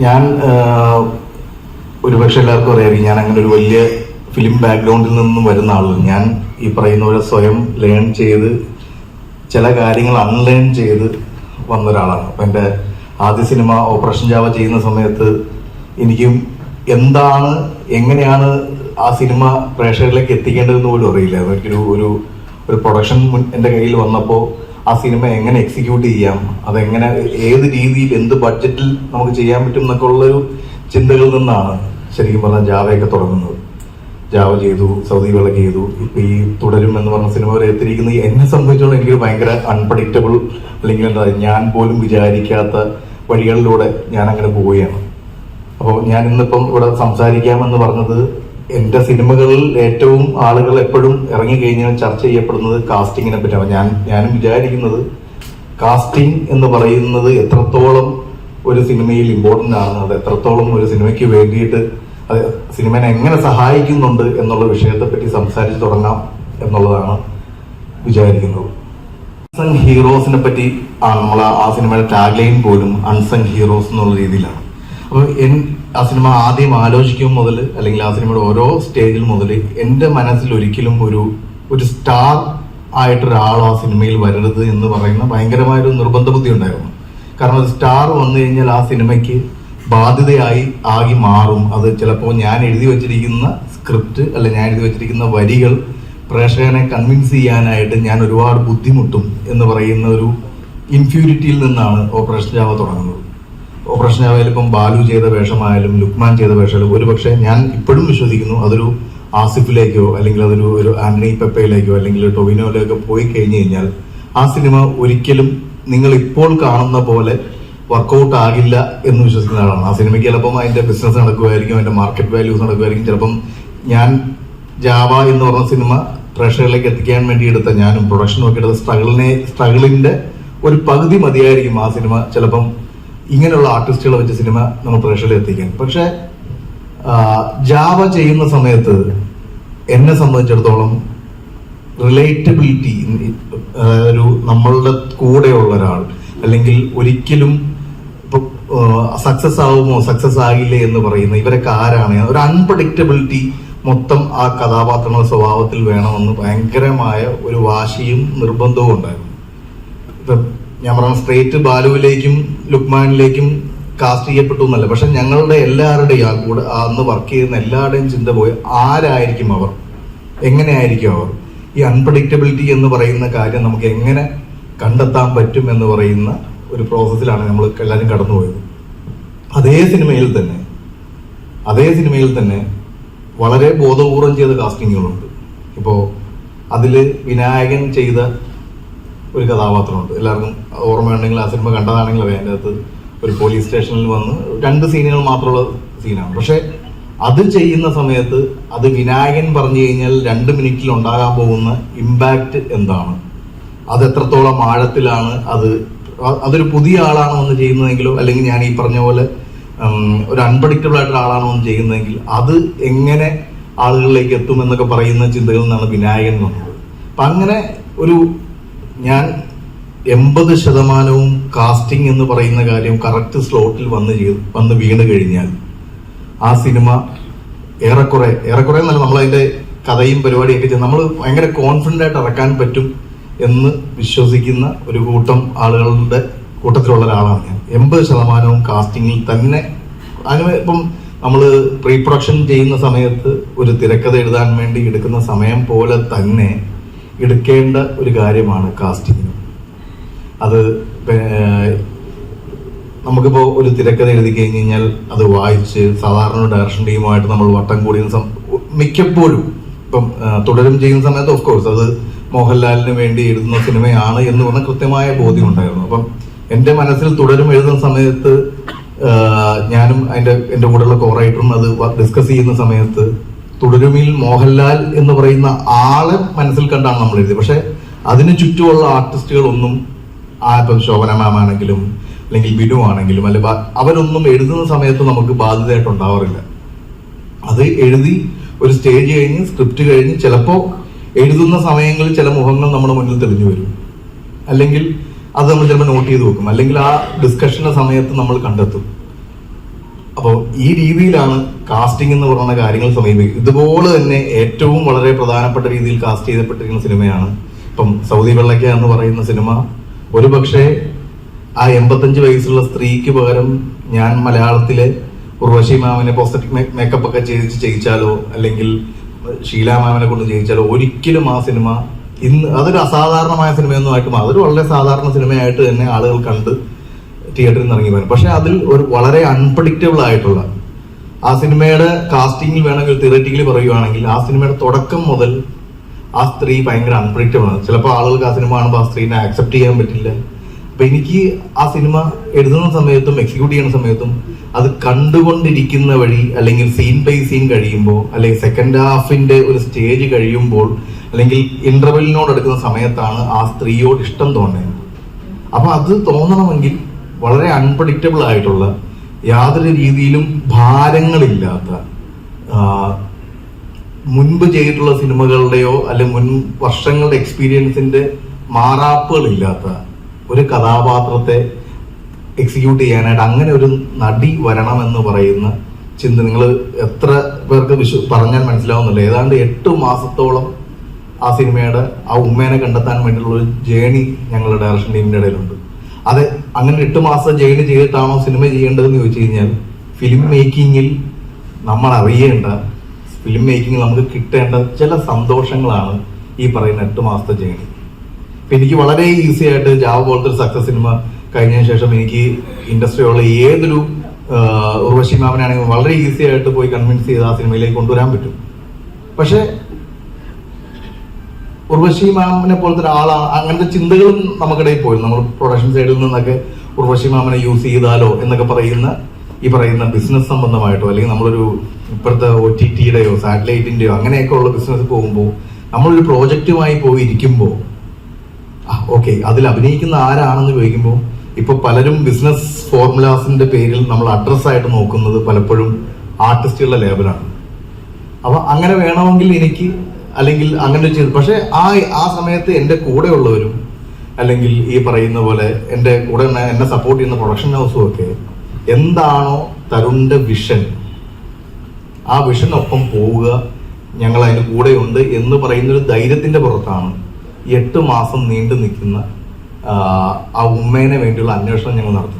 ഞാൻ ഒരുപക്ഷെ എല്ലാവർക്കും അറിയാം ഞാൻ അങ്ങനെ ഒരു വലിയ ഫിലിം ബാക്ക്ഗ്രൗണ്ടിൽ നിന്നും വരുന്ന ആളാണ് ഞാൻ ഈ പറയുന്ന പോലെ സ്വയം ലേൺ ചെയ്ത് ചില കാര്യങ്ങൾ അൺലേൺ ചെയ്ത് വന്ന ഒരാളാണ്. അപ്പം എന്റെ ആദ്യ സിനിമ ഓപ്പറേഷൻ ജാവ ചെയ്യുന്ന സമയത്ത് എനിക്കും എന്താണ് എങ്ങനെയാണ് ആ സിനിമ പ്രേക്ഷകരിലേക്ക് എത്തിക്കേണ്ടതെന്ന് പോലും അറിയില്ല എനിക്കൊരു ഒരു ഒരു പ്രൊഡക്ഷൻ എന്റെ കയ്യിൽ വന്നപ്പോൾ ആ സിനിമ എങ്ങനെ എക്സിക്യൂട്ട് ചെയ്യാം? അതെങ്ങനെ ഏത് രീതിയിൽ എന്ത് ബഡ്ജറ്റിൽ നമുക്ക് ചെയ്യാൻ പറ്റും എന്നൊക്കെ ഉള്ളൊരു ചിന്തകളിൽ നിന്നാണ് ശരിക്കും പറഞ്ഞാൽ ജാവയൊക്കെ തുടങ്ങുന്നത്. ജാവ ചെയ്തു സൗദി വിളക്ക് ചെയ്തു. ഇപ്പൊ ഈ തുടരും എന്ന് പറഞ്ഞ സിനിമ വരെ എത്തിയിരിക്കുന്നത് എന്നെ സംബന്ധിച്ചോളം എനിക്ക് ഭയങ്കര അൺപ്രഡിക്റ്റബിൾ അല്ലെങ്കിൽ എന്താ ഞാൻ പോലും വിചാരിക്കാത്ത വഴികളിലൂടെ ഞാൻ അങ്ങനെ പോവുകയാണ്. അപ്പോൾ ഞാൻ ഇന്നിപ്പം ഇവിടെ സംസാരിക്കാമെന്ന് പറഞ്ഞത് എന്റെ സിനിമകളിൽ ഏറ്റവും ആളുകൾ എപ്പോഴും ഇറങ്ങി കഴിഞ്ഞാൽ ചർച്ച ചെയ്യപ്പെടുന്നത് കാസ്റ്റിങ്ങിനെ പറ്റിയാണ്. ഞാൻ ഞാനും വിചാരിക്കുന്നത് കാസ്റ്റിംഗ് എന്ന് പറയുന്നത് എത്രത്തോളം ഒരു സിനിമയിൽ ഇമ്പോർട്ടന്റ് ആണ് അത് എത്രത്തോളം ഒരു സിനിമയ്ക്ക് വേണ്ടിയിട്ട് അത് സിനിമനെ എങ്ങനെ സഹായിക്കുന്നുണ്ട് എന്നുള്ള വിഷയത്തെ പറ്റി സംസാരിച്ച് തുടങ്ങാം എന്നുള്ളതാണ് വിചാരിക്കുന്നത്. അൺസങ് ഹീറോസിനെ പറ്റി ആണ് നമ്മൾ ആ സിനിമയുടെ ടാഗ്ലൈൻ പോലും അൺസങ് ഹീറോസ് എന്നുള്ള രീതിയിലാണ്. അപ്പോൾ ആ സിനിമ ആദ്യം ആലോചിക്കും മുതൽ അല്ലെങ്കിൽ ആ സിനിമയുടെ ഓരോ സ്റ്റേജിൽ മുതൽ എന്റെ മനസ്സിൽ ഒരിക്കലും ഒരു ഒരു സ്റ്റാർ ആയിട്ടൊരാൾ ആ സിനിമയിൽ വരരുത് എന്ന് പറയുന്ന ഭയങ്കരമായൊരു നിർബന്ധ ബുദ്ധി ഉണ്ടായിരുന്നു. കാരണം സ്റ്റാർ വന്നു കഴിഞ്ഞാൽ ആ സിനിമയ്ക്ക് ബാധ്യതയായി ആകി മാറും. അത് ചിലപ്പോൾ ഞാൻ എഴുതി വച്ചിരിക്കുന്ന സ്ക്രിപ്റ്റ് അല്ല ഞാൻ എഴുതി വച്ചിരിക്കുന്ന വരികൾ പ്രേക്ഷകനെ കൺവിൻസ് ചെയ്യാനായിട്ട് ഞാൻ ഒരുപാട് ബുദ്ധിമുട്ടും എന്ന് പറയുന്ന ഒരു ഇൻഫ്യൂരിറ്റിയിൽ നിന്നാണ് ഓപ്പറേഷൻ ജാവ തുടങ്ങുന്നത്. ജാവയിൽ ഇപ്പം ബാലു ചെയ്ത വേഷമായാലും ലുക്മാൻ ചെയ്ത വേഷമായാലും ഒരുപക്ഷെ ഞാൻ ഇപ്പോഴും വിശ്വസിക്കുന്നു അതൊരു ആസിഫിലേക്കോ അല്ലെങ്കിൽ അതൊരു ഒരു ആന്റണി പെപ്പയിലേക്കോ അല്ലെങ്കിൽ ടൊവിനോയിലേക്കോ പോയി കഴിഞ്ഞു കഴിഞ്ഞാൽ ആ സിനിമ ഒരിക്കലും നിങ്ങൾ ഇപ്പോൾ കാണുന്ന പോലെ വർക്കൗട്ട് ആകില്ല എന്ന് വിശ്വസിക്കുന്ന ആളാണ്. ആ സിനിമയ്ക്ക് ചിലപ്പം അതിന്റെ ബിസിനസ് നടക്കുമായിരിക്കും അതിന്റെ മാർക്കറ്റ് വാല്യൂസ് നടക്കുമായിരിക്കും. ചിലപ്പം ഞാൻ ജാവ എന്ന് പറഞ്ഞ സിനിമ പ്രേക്ഷകരിലേക്ക് എത്തിക്കാൻ വേണ്ടി എടുത്ത ഞാനും പ്രൊഡക്ഷനും ഒക്കെ എടുത്ത സ്ട്രഗിളിനെ സ്ട്രഗിളിന്റെ ഒരു പകുതി മതിയായിരിക്കും ആ സിനിമ ചിലപ്പം ഇങ്ങനെയുള്ള ആർട്ടിസ്റ്റുകളെ വെച്ച് സിനിമ നമ്മൾ പ്രേക്ഷകരിൽ എത്തിക്കാൻ. പക്ഷെ ജാവ ചെയ്യുന്ന സമയത്ത് എന്നെ സംബന്ധിച്ചിടത്തോളം റിലേറ്റബിലിറ്റി ഒരു നമ്മളുടെ കൂടെയുള്ള ഒരാൾ അല്ലെങ്കിൽ ഒരിക്കലും സക്സസ് ആവുമോ സക്സസ് ആകില്ലേ എന്ന് പറയുന്ന ഇവരൊക്കെ ആരാണ്? ഒരു അൺപ്രഡിക്റ്റബിലിറ്റി മൊത്തം ആ കഥാപാത്രങ്ങളുടെ സ്വഭാവത്തിൽ വേണമെന്ന് ഭയങ്കരമായ ഒരു വാശിയും നിർബന്ധവും ഉണ്ടായിരുന്നു. ഞാൻ പറഞ്ഞ സ്ട്രേറ്റ് ബാലുവിലേക്കും ലുക്മാനിലേക്കും കാസ്റ്റ് ചെയ്യപ്പെട്ടു എന്നല്ല. പക്ഷെ ഞങ്ങളുടെ എല്ലാവരുടെയും ആ കൂടെ അന്ന് വർക്ക് ചെയ്യുന്ന എല്ലാവരുടെയും ചിന്ത പോയി ആരായിരിക്കും അവർ? എങ്ങനെയായിരിക്കും അവർ? ഈ അൺപ്രഡിക്റ്റബിലിറ്റി എന്ന് പറയുന്ന കാര്യം നമുക്ക് എങ്ങനെ കണ്ടെത്താൻ പറ്റും എന്ന് പറയുന്ന ഒരു പ്രോസസ്സിലാണ് നമ്മൾ എല്ലാവരും കടന്നുപോയത് അതേ സിനിമയിൽ തന്നെ അതേ സിനിമയിൽ തന്നെ വളരെ ബോധപൂർവം ചെയ്ത കാസ്റ്റിങ്ങുകളുണ്ട് ഇപ്പോൾ അതിൽ വിനായകൻ ചെയ്ത ഒരു കഥാപാത്രമുണ്ട്. എല്ലാവർക്കും ഓർമ്മയുണ്ടെങ്കിൽ ആ സിനിമ കണ്ടതാണെങ്കിൽ അറിയാം. അതിന്റെ അകത്ത് ഒരു പോലീസ് സ്റ്റേഷനിൽ വന്ന് രണ്ട് സീനുകൾ മാത്രമുള്ള സീനാണ്. പക്ഷെ അത് ചെയ്യുന്ന സമയത്ത് അത് വിനായകൻ പറഞ്ഞു കഴിഞ്ഞാൽ രണ്ട് മിനിറ്റിൽ ഉണ്ടാകാൻ പോകുന്ന ഇമ്പാക്റ്റ് എന്താണ്? അത് എത്രത്തോളം ആഴത്തിലാണ് അത്? അതൊരു പുതിയ ആളാണോ ഒന്ന് ചെയ്യുന്നതെങ്കിലോ അല്ലെങ്കിൽ ഞാൻ ഈ പറഞ്ഞ പോലെ ഒരു അൺപ്രഡിക്റ്റബിൾ ആയിട്ടുള്ള ആളാണോ ഒന്ന് ചെയ്യുന്നതെങ്കിൽ അത് എങ്ങനെ ആളുകളിലേക്ക് എത്തുമെന്നൊക്കെ പറയുന്ന ചിന്തകളിൽ നിന്നാണ് വിനായകൻ വന്നത്. അപ്പൊ അങ്ങനെ ഒരു ഞാൻ എൺപത് ശതമാനവും കാസ്റ്റിംഗ് എന്ന് പറയുന്ന കാര്യം കറക്റ്റ് സ്ലോട്ടിൽ വന്ന് ചെയ്ത് വന്ന് വീണ് കഴിഞ്ഞാൽ ആ സിനിമ ഏറെക്കുറെ ഏറെക്കുറെ എന്നല്ല നമ്മളതിന്റെ കഥയും പരിപാടിയൊക്കെ ചെയ്ത് നമ്മൾ ഭയങ്കര കോൺഫിഡന്റ് ആയിട്ട് ഇറക്കാൻ പറ്റും എന്ന് വിശ്വസിക്കുന്ന ഒരു കൂട്ടം ആളുകളുടെ കൂട്ടത്തിലുള്ള ഒരാളാണ് ഞാൻ. എൺപത് ശതമാനവും കാസ്റ്റിങ്ങിൽ തന്നെ അതിന് ഇപ്പം നമ്മൾ പ്രീ പ്രൊഡക്ഷൻ ചെയ്യുന്ന സമയത്ത് ഒരു തിരക്കഥ എഴുതാൻ വേണ്ടി എടുക്കുന്ന സമയം പോലെ തന്നെ എടുക്കേണ്ട ഒരു കാര്യമാണ് കാസ്റ്റിംഗ് അത് നമുക്കിപ്പോൾ നമുക്കിപ്പോ ഒരു തിരക്കഥ എഴുതി കഴിഞ്ഞ് കഴിഞ്ഞാൽ അത് വായിച്ച് സാധാരണ ഡയറക്ഷൻ ടീമുമായിട്ട് നമ്മൾ വട്ടം കൂടിയ മിക്കപ്പോഴും ഇപ്പം തുടരും ചെയ്യുന്ന സമയത്ത് ഓഫ് കോഴ്സ് അത് മോഹൻലാലിന് വേണ്ടി എഴുതുന്ന സിനിമയാണ് എന്ന് പറഞ്ഞ കൃത്യമായ ബോധ്യം ഉണ്ടായിരുന്നു. അപ്പം എന്റെ മനസ്സിൽ തുടരും എഴുതുന്ന സമയത്ത് ഞാനും അതിന്റെ എന്റെ കൂടെയുള്ള കോറൈറ്ററും അത് ഡിസ്കസ് ചെയ്യുന്ന സമയത്ത് തുടരുമിൽ മോഹൻലാൽ എന്ന് പറയുന്ന ആളെ മനസ്സിൽ കണ്ടാണ് നമ്മൾ എഴുതിയത്. പക്ഷെ അതിന് ചുറ്റുമുള്ള ആർട്ടിസ്റ്റുകളൊന്നും ആ ഇപ്പം ശോഭന മാം ആണെങ്കിലും അല്ലെങ്കിൽ ബിനു ആണെങ്കിലും അല്ലെ അവരൊന്നും എഴുതുന്ന സമയത്ത് നമുക്ക് ബാധ്യതയായിട്ട് ഉണ്ടാവാറില്ല. അത് എഴുതി ഒരു സ്റ്റേജ് കഴിഞ്ഞ് സ്ക്രിപ്റ്റ് കഴിഞ്ഞ് ചിലപ്പോ എഴുതുന്ന സമയങ്ങളിൽ ചില മുഖങ്ങൾ നമ്മുടെ മുന്നിൽ തെളിഞ്ഞു വരും. അല്ലെങ്കിൽ അത് നമ്മൾ ചിലപ്പോൾ നോട്ട് ചെയ്ത് വെക്കും. അല്ലെങ്കിൽ ആ ഡിസ്കഷന്റെ സമയത്ത് നമ്മൾ കണ്ടെത്തും. അപ്പോൾ ഈ രീതിയിലാണ് കാസ്റ്റിംഗ് എന്ന് പറയുന്ന കാര്യങ്ങൾ സമീപിക്കുന്നത് ഇതുപോലെ തന്നെ ഏറ്റവും വളരെ പ്രധാനപ്പെട്ട രീതിയിൽ കാസ്റ്റ് ചെയ്തപ്പെട്ടിരിക്കുന്ന സിനിമയാണ് ഇപ്പം സൗദി വെള്ളക്ക എന്ന് പറയുന്ന സിനിമ. ഒരുപക്ഷെ ആ എൺപത്തഞ്ച് വയസ്സുള്ള സ്ത്രീക്ക് പകരം ഞാൻ മലയാളത്തിലെ ഉർവശി മാമിനെ പോസ്റ്ററ്റിക് മേക്കപ്പ് ഒക്കെ ചെയ്ത് ചെയ്യിച്ചാലോ അല്ലെങ്കിൽ ഷീല മാമിനെ കൊണ്ട് ചെയ്യിച്ചാലോ ഒരിക്കലും ആ സിനിമ ഇന്ന് അതൊരു അസാധാരണമായ സിനിമയൊന്നും ആയിട്ട് അതൊരു വളരെ സാധാരണ സിനിമയായിട്ട് തന്നെ ആളുകൾ കണ്ട് തിയേറ്ററിൽ നിന്ന് ഇറങ്ങി വരും പക്ഷെ അതിൽ ഒരു വളരെ അൺപ്രഡിക്റ്റബിൾ ആയിട്ടുള്ള ആ സിനിമയുടെ കാസ്റ്റിംഗിൽ വേണമെങ്കിൽ തിയററ്റിക്കലി പറയുകയാണെങ്കിൽ ആ സിനിമയുടെ തുടക്കം മുതൽ ആ സ്ത്രീ ഭയങ്കര അൺപ്രഡിക്റ്റബിൾ ആണ്. ചിലപ്പോൾ ആളുകൾക്ക് ആ സിനിമ കാണുമ്പോൾ ആ സ്ത്രീനെ ആക്സെപ്റ്റ് ചെയ്യാൻ പറ്റില്ല. അപ്പൊ എനിക്ക് ആ സിനിമ എഴുതുന്ന സമയത്തും എക്സിക്യൂട്ട് ചെയ്യുന്ന സമയത്തും അത് കണ്ടുകൊണ്ടിരിക്കുന്ന വഴി അല്ലെങ്കിൽ സീൻ ബൈ സീൻ കഴിയുമ്പോൾ അല്ലെങ്കിൽ സെക്കൻഡ് ഹാഫിന്റെ ഒരു സ്റ്റേജ് കഴിയുമ്പോൾ അല്ലെങ്കിൽ ഇന്റർവെല്ലിനോട് എടുക്കുന്ന സമയത്താണ് ആ സ്ത്രീയോട് ഇഷ്ടം തോന്നുന്നത്. അപ്പൊ അത് തോന്നണമെങ്കിൽ വളരെ അൺപ്രഡിക്റ്റബിൾ ആയിട്ടുള്ള യാതൊരു രീതിയിലും ഭാരങ്ങളില്ലാത്ത മുൻപ് ചെയ്തിട്ടുള്ള സിനിമകളുടെയോ അല്ലെ മുൻ വർഷങ്ങളുടെ എക്സ്പീരിയൻസിന്റെ മാറാപ്പുകളില്ലാത്ത ഒരു കഥാപാത്രത്തെ എക്സിക്യൂട്ട് ചെയ്യാനായിട്ട് അങ്ങനെ ഒരു നടി വരണമെന്ന് പറയുന്ന ചിന്ത നിങ്ങൾ എത്ര പേർക്ക് വിശ്വ പറഞ്ഞാൽ മനസ്സിലാവുന്നില്ല. ഏതാണ്ട് എട്ട് മാസത്തോളം ആ സിനിമയുടെ ആ ഉമ്മേനെ കണ്ടെത്താൻ വേണ്ടിയുള്ള ഒരു ജേണി ഞങ്ങളുടെ ഡയറക്ഷൻ ടീമിന്റെ ഇടയിലുണ്ട്. അതെ അങ്ങനെ എട്ട് മാസം ജയിലിൽ ചെയ്തിട്ടാണോ സിനിമ ചെയ്യേണ്ടതെന്ന് ചോദിച്ചു കഴിഞ്ഞാൽ ഫിലിം മേക്കിങ്ങിൽ നമ്മൾ അറിയേണ്ട ഫിലിം മേക്കിങ്ങിൽ നമുക്ക് കിട്ടേണ്ട ചില സന്തോഷങ്ങളാണ് ഈ പറയുന്ന എട്ട് മാസത്തെ ജേണി ഇപ്പൊ എനിക്ക് വളരെ ഈസി ആയിട്ട് ജാവ പോലത്തെ ഒരു സക്സസ് സിനിമ കഴിഞ്ഞതിന് ശേഷം എനിക്ക് ഇൻഡസ്ട്രിയുള്ള ഏതൊരു ഉർവശി മാമനാണെങ്കിൽ വളരെ ഈസി ആയിട്ട് പോയി കൺവിൻസ് ചെയ്ത് ആ സിനിമയിലേക്ക് കൊണ്ടുവരാൻ പറ്റും. പക്ഷെ ഉർവശി മാമിനെ പോലത്തെ ഒരാളാണ് അങ്ങനത്തെ ചിന്തകളും നമുക്കിടയിൽ പോയി. നമ്മൾ പ്രൊഡക്ഷൻ സൈഡിൽ നിന്നൊക്കെ ഉർവശി മാമനെ യൂസ് ചെയ്താലോ എന്നൊക്കെ പറയുന്ന ഈ പറയുന്ന ബിസിനസ് സംബന്ധമായിട്ടോ അല്ലെങ്കിൽ നമ്മളൊരു ഇപ്പോഴത്തെ ഒ ടി ടിയുടെയോ സാറ്റലൈറ്റിന്റെയോ അങ്ങനെയൊക്കെ ഉള്ള ബിസിനസ് പോകുമ്പോൾ നമ്മളൊരു പ്രോജക്റ്റുമായി പോയി ഇരിക്കുമ്പോൾ ഓക്കെ അതിൽ അഭിനയിക്കുന്ന ആരാണെന്ന് ചോദിക്കുമ്പോൾ ഇപ്പൊ പലരും ബിസിനസ് ഫോർമുലാസിന്റെ പേരിൽ നമ്മൾ അഡ്രസ് ആയിട്ട് നോക്കുന്നത് പലപ്പോഴും ആർട്ടിസ്റ്റുകളുടെ ലേബലാണ് അപ്പൊ അങ്ങനെ വേണമെങ്കിൽ എനിക്ക് അല്ലെങ്കിൽ അങ്ങനെ ചെയ്തു. പക്ഷേ ആ ആ സമയത്ത് എന്റെ കൂടെ ഉള്ളവരും അല്ലെങ്കിൽ ഈ പറയുന്ന പോലെ എന്റെ കൂടെ എന്നെ സപ്പോർട്ട് ചെയ്യുന്ന പ്രൊഡക്ഷൻ ഹൗസും ഒക്കെ എന്താണോ തരുണിന്റെ വിഷൻ ആ വിഷനൊപ്പം പോവുക ഞങ്ങൾ അതിന് കൂടെയുണ്ട് എന്ന് പറയുന്ന ഒരു ധൈര്യത്തിന്റെ പുറത്താണ് എട്ട് മാസം നീണ്ടു നിൽക്കുന്ന ആ ഉമ്മേനെ വേണ്ടിയുള്ള അന്വേഷണം ഞങ്ങൾ നടത്തുന്നത്.